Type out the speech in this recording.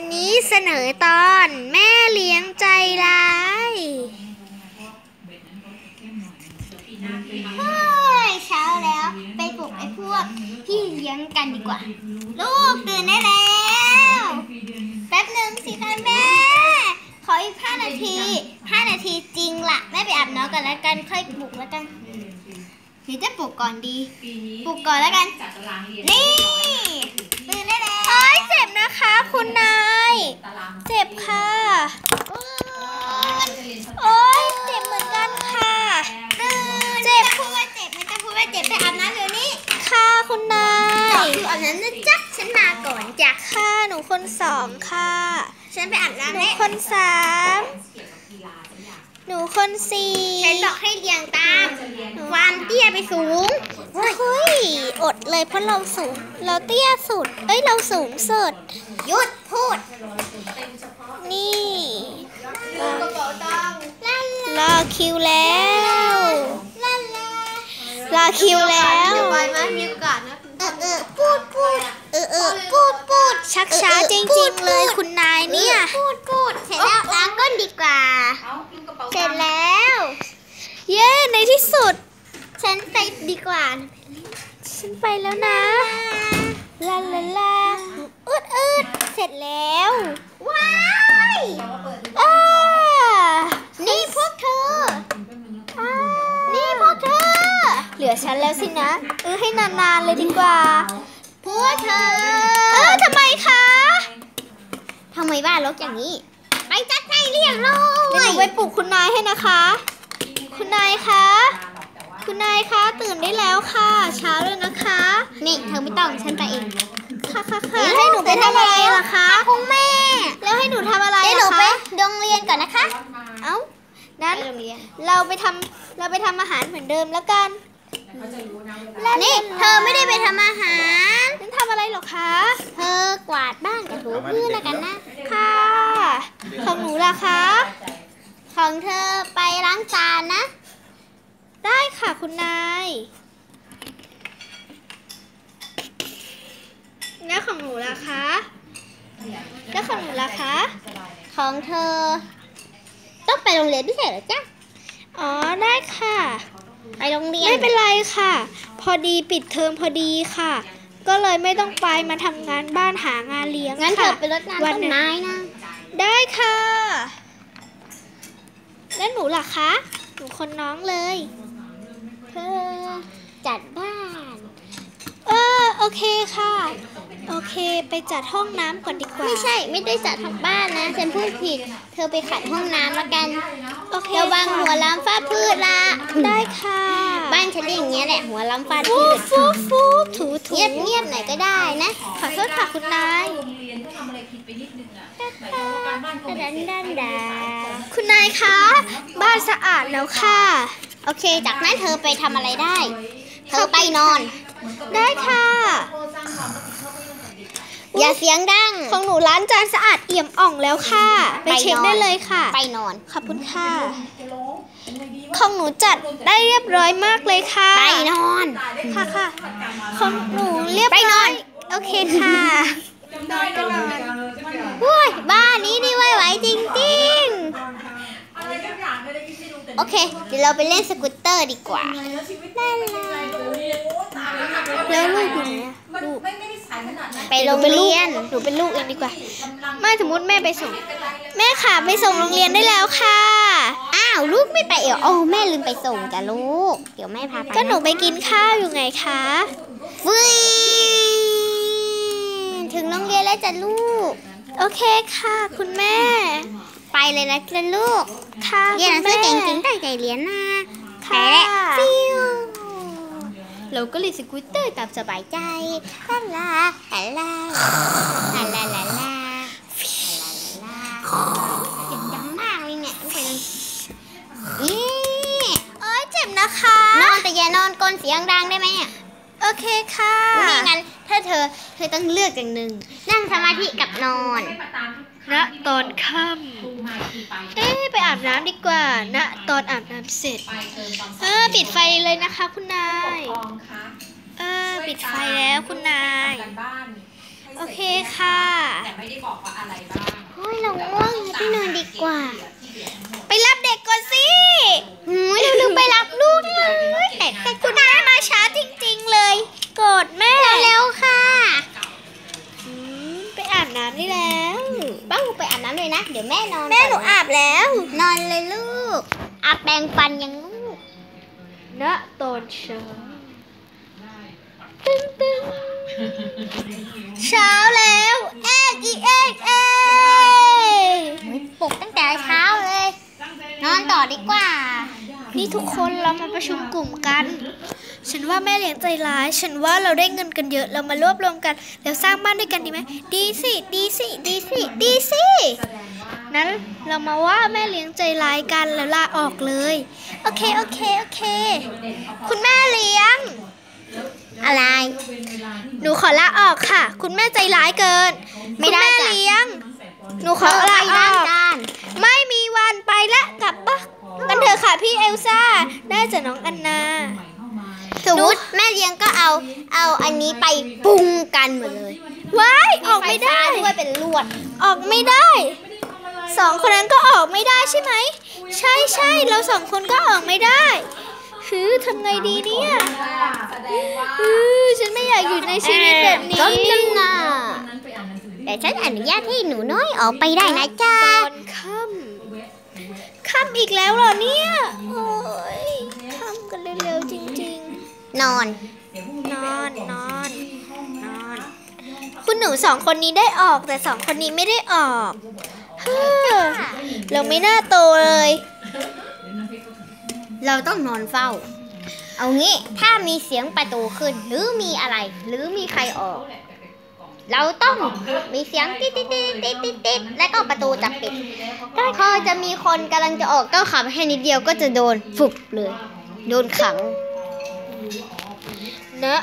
วันนี้เสนอตอนแม่เลี้ยงใจร้ายเฮ้ยเช้าแล้วไปปลุกไอ้พวกพี่เลี้ยงกันดีกว่า ลูกตื่นได้แล้ว แป๊บหนึ่งสิคะแม่ ขออีกห้านาทีห้านาทีจริงล่ะแม่ไปอาบน้ำกันแล้วกันค่อยปลุกแล้วกันหรือจะปลุกก่อนดี ปลุกก่อนแล้วกัน นี่ตื่นได้แล้วโอ้ยเจ็บนะคะคุณนาย เจ็บค่ะ โอ้ยเจ็บเหมือนกันค่ะ ตื่น เจ็บ จะพูดว่าเจ็บมันจะพูดว่าเจ็บไปอาบน้ำเดี๋ยวนี้ ค่ะคุณนายคืออาบน้ำนะจ๊ะฉันมาก่อนจ้ะค่ะหนูคนสองค่ะ ฉันไปอาบหน้ำนูให้คนสามหนูคนสี่ฉันบอกให้เรียงตามความเตี้ยไปสูงเฮ้ยอดเลยเพราะเราสูง เราเตี้ยสุด เอ้ยเราสูงสุดหยุดพูด นี่กระเป๋าตังค์ลารอคิวแล้วลาลารอ คิวแล้วไปไหมมีโอกาสนะเออเออพูดพูดเออเออพูดพูดชักช้าจริงๆเลยคุณนายเนี่ยพูดพูดเสร็จแล้วล้างก้นดีกว่า เสร็จแล้ว เย้ในที่สุด ฉันไปดีกว่า ฉันไปแล้วนะลาลาลาอืดอืดเสร็จแล้ว ว้าย อ้า นี่พวกเธอ อ้า นี่พวกเธอ เห ลือฉันแล้วสินะ เออให้นานๆเลยดีกว่าพวกเธอ เออทำไมคะทำไมบ้านรกอย่างนี้ ไปจัดให้เรียบร้อเดี๋ยวยหนูไปปลุกคุณนายให้นะคะ คุณนายคะ คุณนายคะตื่นได้แล้วค่ะ เช้าเลยนะคะ นี่เธอไม่ต้องฉันไปเอง ค่ะค่ะค่ะให้หนูไปทำอะไรล่ะคะคุณแม่ แล้วให้หนูทำอะไรเดี๋ยวหนูล่ะไปคะโรงเรียนก่อนนะคะ เอ้านั้นไปโรงเรียนเราไปทำเราไปทำอาหารเหมือนเดิมแล้วกัน นี่เธอไม่ได้ไปทำอาหารนั้นทำอะไรหรอคะ เธอกวาดบ้านกับถูพื้นแล้วกันนะ ค่ะ ของหนูล่ะคะ ของเธอไปล้างจานนะ ได้ค่ะคุณนายแล้วของหนูล่ะคะ แล้วของหนูล่ะคะ ของเธอ ต้องไปโรงเรียนพิเศษเหรอจ๊ะ อ๋อได้ค่ะ ไปโรงเรียนไม่เป็นไรค่ะ พอดีปิดเทอมพอดีค่ะ ก็เลยไม่ต้องไปมาทำงานบ้านหางานเลี้ยงงั้นเธค่ะอไปรดน้ำวัต้นนั้นไม้นะ ได้ค่ะ แล้วหนูล่ะคะ หนูคนน้องเลยเธอจัดบ้าน เออโอเคค่ะ โอเคไปจัดห้องน้ำก่อนดีกว่า ไม่ใช่ไม่ได้จัดทั้งบ้านนะฉันพูดผิด เธอไปขัดห้องน้ำแล้วกัน โอเคเดี๋ยววางค่ะหัวล้ำฟาดพืชละได้ค่ะ บ้านฉันเรียกอย่างเงี้ยแหละหัวล้ำฟาดฟูพืชฟูฟูถูถูเงียบเงียบๆหน่อยก็ได้นะ ขอโทษค่ะคุณนายโรงเรียนก็ทำอะไรผิดไปนิดนึงอะหมายความว่าการบ้านก็ไม่ดันเสร็จดันดาคุณนายคะ บ้านสะอาดแล้วค่ะ โอเค จากนั้นเธอไปทำอะไรได้ เธอไปนอน ได้ค่ะ อย่าเสียงดัง ของหนูร้านจานสะอาดเอี่ยมอ่องแล้วค่ะ ไปเช็คไปนอนได้เลยค่ะ ไปนอน ขอบคุณค่ะ ของหนูจัดได้เรียบร้อยมากเลยค่ะ ไปนอน ค่ะค่ะ ของหนูเรียบไปนร้ออนยโอเคค่ะอุ้ยบ้านนี้นี่ไว้ไหวจริงอะไรทุกอย่างไม่ได้ยินไม่รู้แต่ๆโอเค เดี๋ยวเราไปเล่นสกูตเตอร์ดีกว่าแล้วชีวิตเป็นยังไงเลยโอ้ตายแล้วแล้วลูกอยู่ไหนอะมันไม่ไม่ได้สายขนาดนั้นไปโรงเรียนหนูเป็นลูกเองดีกว่ากำลังไม่สมมติแม่ไปส่ง แม่ค่ะไปส่งโรงเรียนได้แล้วค่ะ อ้าวลูกไม่ไปเอวโอ้แม่ลืมไปส่งจ้ะลูก เดี๋ยวแม่พาไปก็หนูไปกินข้าวอยู่ไงคะฟื้นถึงโรงเรียนแล้วจ้ะลูก โอเคค่ะ คุณแม่ ไปเลยนะจ้ะลูก ค่ะเรียนหนังสือคุณเก่แม่งๆตั้งใจเรียนนะค่ะไป แพ้ฟิเราก็เลยสกูตเตอร์ตามสบายใจฮัลโหลฮัลโหล อเธอต้องเลือกอย่างหนึ่งนั่งสมาธิกับนอน ณตอนค่ำเอ๊ไปอาบน้ำดีกว่า ณตอนอาบน้ำเสร็จ เออปิดไฟเลยนะคะ คุณนายกองคะเออปิดไฟแล้วคุณนาย โอเคค่ะแต่ไม่ได้บอกว่าอะไรบ้างโอ้ยเราง่วงไปนอนดีกว่า ไปรับเด็กก่อนสิหืมเร็วๆไปรับลูกเลยแต่คุณแม่มาช้าจริงๆเลย โกรธแม่ เร็วๆค่ะ อืมไปอาบน้ำได้แล้ว บ้างไปอาบน้ำเลยนะ เดี๋ยวแม่นอน แม่หนู ก่ะ อาบแล้ว นอนเลยลูก อาบแปรงฟันยังลูกณตอนเช้าตึ้งตึ้งเช้าแล้วเอ็กอีเอ็กเอ็กปลุกตั้งแต่เช้าเลย นอนต่อดีกว่า นี่ทุกคนเรามาประชุมกลุ่มกัน ฉันว่าแม่เลี้ยงใจร้าย ฉันว่าเราได้เงินกันเยอะ เรามารวบรวมกัน แล้วสร้างบ้านด้วยกันดีไหม ดีสิ ดีสิ ดีสิ ดีสิ นั้นเรามาว่าแม่เลี้ยงใจร้ายกันแล้วลาออกเลย โอเค โอเค โอเค คุณแม่เลี้ยง อะไร หนูขอลาออกค่ะ คุณแม่ใจร้ายเกิน ไม่ได้คุณแม่จ้ะเลี้ยง หนูขอเออลาไปอล้างอกจานไม่มีวันไปละกลับบ้านกันเถอะค่ะพี่เอลซ่า ได้จากน้องอันนาสมมติแม่เลี้ยงก็เอาเอาอันนี้ไปปรุงกันหมดเลยว้ายออกไม่ได้ฟฟ้าด้วยเป็นลวด ออกไม่ได้ สองคนนั้นก็ออกไม่ได้ใช่ไหม ใช่ใช่เราสองคนก็ออกไม่ได้ฮือทำไงดีเนี่ยแสดงว่าฮือฉันไม่อยากอยู่ในชีวิตแบบนี้ก็ยังน่ะนั้นไปอ่านหนังสือแต่ฉันอนุญาตให้หนูน้อยออกไปได้นะจ๊ะตอนค่ำค่ำอีกแล้วเหรอเนี่ย โอ้ยค่ำกันเร็วๆจริงนอนๆนอนนอนนอน คุณหนูสองคนนี้ได้ออกแต่สองคนนี้ไม่ได้ออก เราไม่น่าโตเลย เราต้องนอนเฝ้า เอางี้ถ้ามีเสียงประตูขึ้น หรือมีอะไร หรือมีใครออก เราต้องมีเสียงติดติดติดติดติดติดแล้วก็ประตูจะปิดพอจะมีคนกำลังจะออกก็ขับแค่นิดเดียวก็จะโดนฝึกเลย โดนขังเนอะ